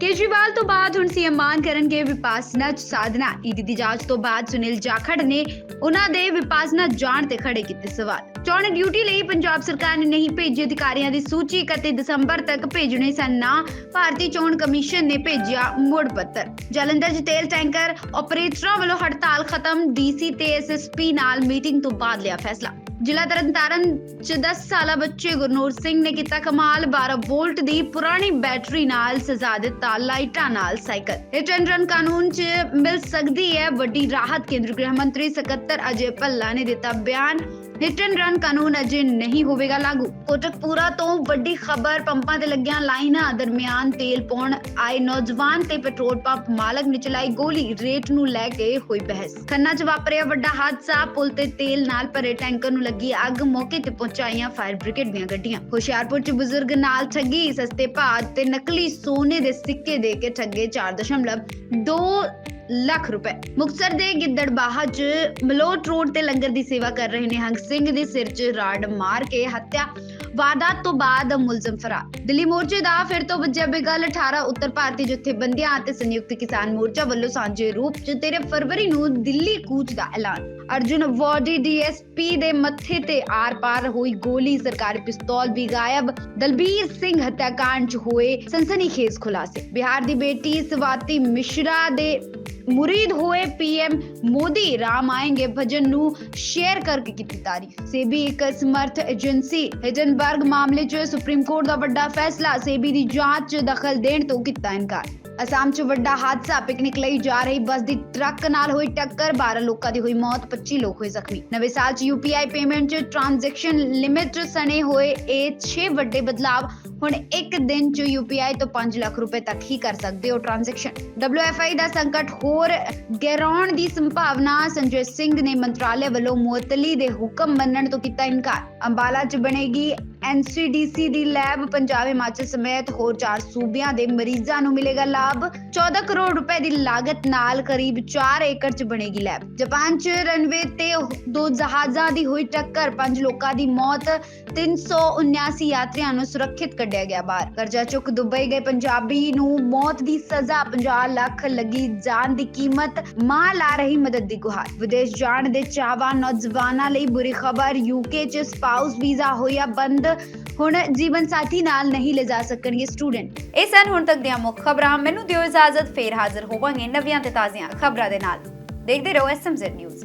ਕੇਜਰੀਵਾਲ ਤੋਂ ਬਾਅਦ ਹੁਣ ਸੀਐਮ ਮਾਨ ਕਰਨਗੇ ਵਿਪਾਸਨਾ ਸਾਧਨਾ। ਈਡੀ ਦੀ ਜਾਂਚ ਤੋਂ ਬਾਅਦ ਸੁਨੀਲ ਜਾਖੜ ਨੇ ਉਹਨਾਂ ਦੇ ਵਿਪਾਸਨਾ ਜਾਣ ਤੇ ਖੜੇ ਕੀਤੇ ਸਵਾਲ। ਚੋਣ ਡਿਊਟੀ ਲਈ ਪੰਜਾਬ ਸਰਕਾਰ ਨੇ ਨਹੀਂ ਭੇਜੀ ਅਧਿਕਾਰੀਆਂ ਦੀ ਸੂਚੀ 31 ਦਸੰਬਰ ਤੱਕ ਭੇਜਣੇ ਸਨ ਨਾ। ਭਾਰਤੀ ਚੋਣ ਕਮਿਸ਼ਨ ਨੇ ਭੇਜਿਆ ਮੁੜ ਪੱਤਰ। ਜਲੰਧਰ 'ਚ ਤੇਲ ਟੈਂਕਰ ਆਪਰੇਟਰਾਂ ਵੱਲੋਂ ਹੜਤਾਲ ਖਤਮ। ਡੀਸੀ ਤੇ ਐਸਐਸਪੀ ਨਾਲ ਮੀਟਿੰਗ ਤੋਂ ਬਾਅਦ ਲਿਆ ਫੈਸਲਾ। ਜ਼ਿਲ੍ਹਾ ਤਰਨਤਾਰਨ 'ਚ 10 ਸਾਲਾ ਬੱਚੇ ਗੁਰਨੂਰ ਸਿੰਘ ਨੇ ਕੀਤਾ ਕਮਾਲ 12 ਵੋਲਟ ਦੀ ਪੁਰਾਣੀ ਬੈਟਰੀ ਨਾਲ ਸਜਾ ਦਿੱਤਾ ਲਾਈਟਾਂ ਨਾਲ ਸਾਈਕਲ। ਹਿੱਟ ਐਂਡ ਰਨ ਕਾਨੂੰਨ 'ਚ ਮਿਲ ਸਕਦੀ ਹੈ। ਵੱਡੀ ਰਾਹਤ ਕੇਂਦਰੀ ਗ੍ਰਹਿ ਮੰਤਰੀ ਸਕੱਤਰ ਅਜੇ ਭੱਲਾ ਨੇ ਦਿੱਤਾ ਬਿਆਨ। ਹਿੱਟ ਐਂਡ ਰਨ ਕਾਨੂੰਨ ਅਜੇ ਨਹੀਂ ਹੋਵੇਗਾ ਲਾਗੂ। ਕੋਟਕਪੂਰਾ ਤੋਂ ਵੱਡੀ ਖਬਰ ਪੰਪਾਂ ਤੇ ਲੱਗੀਆਂ ਲਾਈਨਾਂ ਦਰਮਿਆਨ ਤੇਲ ਪਾਉਣ ਆਏ ਨੌਜਵਾਨ ਤੇ ਪੈਟਰੋਲ ਪੰਪ ਮਾਲਕ ਨੇ ਚਲਾਈ ਗੋਲੀ। ਰੇਟ ਨੂੰ ਲੈ ਕੇ ਹੋਈ ਬਹਿਸ। ਖੰਨਾ 'ਚ ਵਾਪਰਿਆ ਵੱਡਾ ਹਾਦਸਾ। ਪੁਲ ਤੇ ਤੇਲ ਨਾਲ ਭਰੇ ਟੈਂਕਰ ਨੂੰ ਲੱਗੀ ਅੱਗ। ਮੌਕੇ ਤੇ ਪਹੁੰਚਾਈਆਂ ਫਾਇਰ ਬ੍ਰਿਗੇਡ ਦੀਆਂ ਗੱਡੀਆਂ। ਹੁਸ਼ਿਆਰਪੁਰ 'ਚ ਬਜ਼ੁਰਗ ਨਾਲ ਠੱਗੀ। ਸਸਤੇ ਭਾਅ ਤੇ ਨਕਲੀ ਸੋਨੇ ਦੇ ਸਿੱਕੇ ਦੇ ਕੇ ਠੱਗੇ 4.2 ਲੱਖ ਰੁਪਏ। ਮੁਕਤਸਰ ਦੇ ਗਿੱਦੜਬਾਹਾ 'ਚ ਮਲੋਟ ਰੋਡ ਤੇ ਲੰਗਰ ਦੀ ਸੇਵਾ ਕਰ ਰਹੇ ਨਿਹੰਗ ਸਿੰਘ ਦੇ ਸਿਰ 'ਚ ਰਾੜ ਮਾਰ ਕੇ ਹੱਤਿਆ। ਵਾਰਦਾਤ ਤੋਂ ਬਾਅਦ ਮੁਲਜ਼ਮ ਫਰਾਰ। ਦਿੱਲੀ ਮੋਰਚੇ ਦਾ ਫਿਰ ਤੋਂ ਵੱਜਿਆ ਬਿਗਲ 18 ਉੱਤਰ ਭਾਰਤੀ ਜਥੇਬੰਦੀਆਂ ਅਤੇ ਸੰਯੁਕਤ ਕਿਸਾਨ ਮੋਰਚਾ ਵੱਲੋਂ ਸਾਂਝੇ ਰੂਪ 'ਚ 13 ਫਰਵਰੀ ਨੂੰ ਦਿੱਲੀ ਕੂਚ ਦਾ ਐਲਾਨ। ਅਰਜੁਨ ਵਾਰਡੀ ਡੀਐਸਪੀ ਦੇ ਮੱਥੇ ਤੇ ਆਰ-ਪਾਰ ਹੋਈ ਗੋਲੀ। ਸਰਕਾਰੀ ਪਿਸਤੌਲ ਵੀ ਗਾਇਬ। ਦਲਬੀਰ ਸਿੰਘ ਹੱਤਿਆਕਾਂਡ 'ਚ ਹੋਏ ਸਨਸਨੀਖੇਜ਼ ਖੁਲਾਸੇ। ਬਿਹਾਰ ਦੀ ਬੇਟੀ ਸਵਾਤੀ ਮਿਸ਼ਰਾ ਦੇ ਮੁਰੀਦ ਹੋਏ ਪੀਐਮ ਮੋਦੀ ਰਾਮ ਆਏਂਗੇ ਭਜਨ ਨੂੰ ਸ਼ੇਅਰ ਕਰਕੇ ਕੀਤੀ ਤਾਰੀਫ। ਸੇਬੀ ਇੱਕ ਸਮਰਥ ਏਜੰਸੀ ਹਿਡਨਬਰਗ ਮਾਮਲੇ 'ਚ ਸੁਪਰੀਮ ਕੋਰਟ ਦਾ ਵੱਡਾ ਫੈਸਲਾ, ਸੇਬੀ ਦੀ ਜਾਂਚ 'ਚ ਦਖਲ ਦੇਣ ਤੋਂ ਕੀਤਾ ਇਨਕਾਰ। ਅਸਾਮ 'ਚ ਵੱਡਾ ਹਾਦਸਾ, ਪਿਕਨਿਕ ਲਈ ਜਾ ਰਹੀ ਬੱਸ ਦੀ ਟਰੱਕ ਨਾਲ ਹੋਈ ਟੱਕਰ 12 ਲੋਕਾਂ ਦੀ ਹੋਈ ਮੌਤ 25 ਲੋਕ ਹੋਏ ਜ਼ਖਮੀ। ਨਵੇਂ ਸਾਲ 'ਚ ਯੂਪੀਆਈ ਪੇਮੈਂਟ 'ਚ ਟ੍ਰਾਂਜੈਕਸ਼ਨ ਲਿਮਿਟ ਸਣੇ ਹੋਏ ਇਹ 6 ਵੱਡੇ ਬਦਲਾਵ ਹੁਣ ਇੱਕ ਦਿਨ 'ਚ ਯੂਪੀਆਈ ਤੋਂ 5 ਲੱਖ ਰੁਪਏ ਤੱਕ ਹੀ ਕਰ ਸਕਦੇ ਹੋ ਟ੍ਰਾਂਜੈਕਸ਼ਨ WFI ਦਾ ਸੰਕਟ ਹੋਰ ਗਹਿਰਾਉਣ ਦੀ ਸੰਭਾਵਨਾ ਸੰਜੇ ਸਿੰਘ ਨੇ ਮੰਤਰਾਲੇ ਵੱਲੋਂ ਮੁਅਤਲੀ ਦੇ ਹੁਕਮ ਮੰਨਣ ਤੋਂ ਕੀਤਾ ਇਨਕਾਰ। ਅੰਬਾਲਾ 'ਚ ਬਣੇਗੀ NCDC ਦੀ ਲੈਬ ਪੰਜਾਬ ਹਿਮਾਚਲ ਸਮੇਤ ਹੋਰ ਚਾਰ ਸੂਬਿਆਂ ਦੇ ਮਰੀਜ਼ਾਂ ਨੂੰ ਮਿਲੇਗਾ ਲਾਭ। 14 ਕਰੋੜ ਰੁਪਏ ਦੀ ਲਾਗਤ ਨਾਲ ਕਰੀਬ 4 ਏਕੜ 'ਚ ਬਣੇਗੀ ਲੈਬ। ਜਾਪਾਨ 'ਚ ਰਨਵੇ ਤੇ ਦੋ ਜਹਾਜ਼ਾਂ ਦੀ ਹੋਈ ਟੱਕਰ, ਪੰਜ ਲੋਕਾਂ ਦੀ ਮੌਤ 379 ਯਾਤਰੀਆਂ ਨੂੰ ਸੁਰੱਖਿਅਤ ਕੱਢਿਆ ਗਿਆ ਬਾਹਰ। ਕਰਜ਼ਾ ਚੁੱਕ ਦੁਬਈ ਗਏ ਪੰਜਾਬੀ ਨੂੰ ਮੌਤ ਦੀ ਸਜ਼ਾ 50 ਲੱਖ ਲੱਗੀ ਜਾਨ ਦੀ ਕੀਮਤ, ਮਾਂ ਲਾ ਰਹੀ ਮਦਦ ਦੀ ਗੁਹਾਰ। ਵਿਦੇਸ਼ ਜਾਣ ਦੇ ਚਾਹਵਾਂ ਨੌਜਵਾਨਾਂ ਲਈ ਬੁਰੀ ਖਬਰ ਯੂਕੇ 'ਚ ਸਪਾਊਸ ਵੀਜ਼ਾ ਹੋਇਆ ਬੰਦ ਹੁਣ ਜੀਵਨ ਸਾਥੀ ਨਾਲ ਨਹੀਂ ਲਿਜਾ ਸਕਣਗੇ ਸਟੂਡੈਂਟ। ਇਹ ਸਨ ਹੁਣ ਤੱਕ ਦੀਆਂ ਮੁੱਖ ਖਬਰਾਂ। ਮੈਨੂੰ ਦਿਓ ਇਜਾਜ਼ਤ, ਫੇਰ ਹਾਜ਼ਰ ਹੋਵਾਂਗੇ ਨਵੀਆਂ ਤੇ ਤਾਜ਼ੀਆਂ ਖਬਰਾਂ ਦੇ ਨਾਲ। ਦੇਖਦੇ ਰਹੋ ਐਸਐਮਜ਼ੈਡ ਨਿਊਜ਼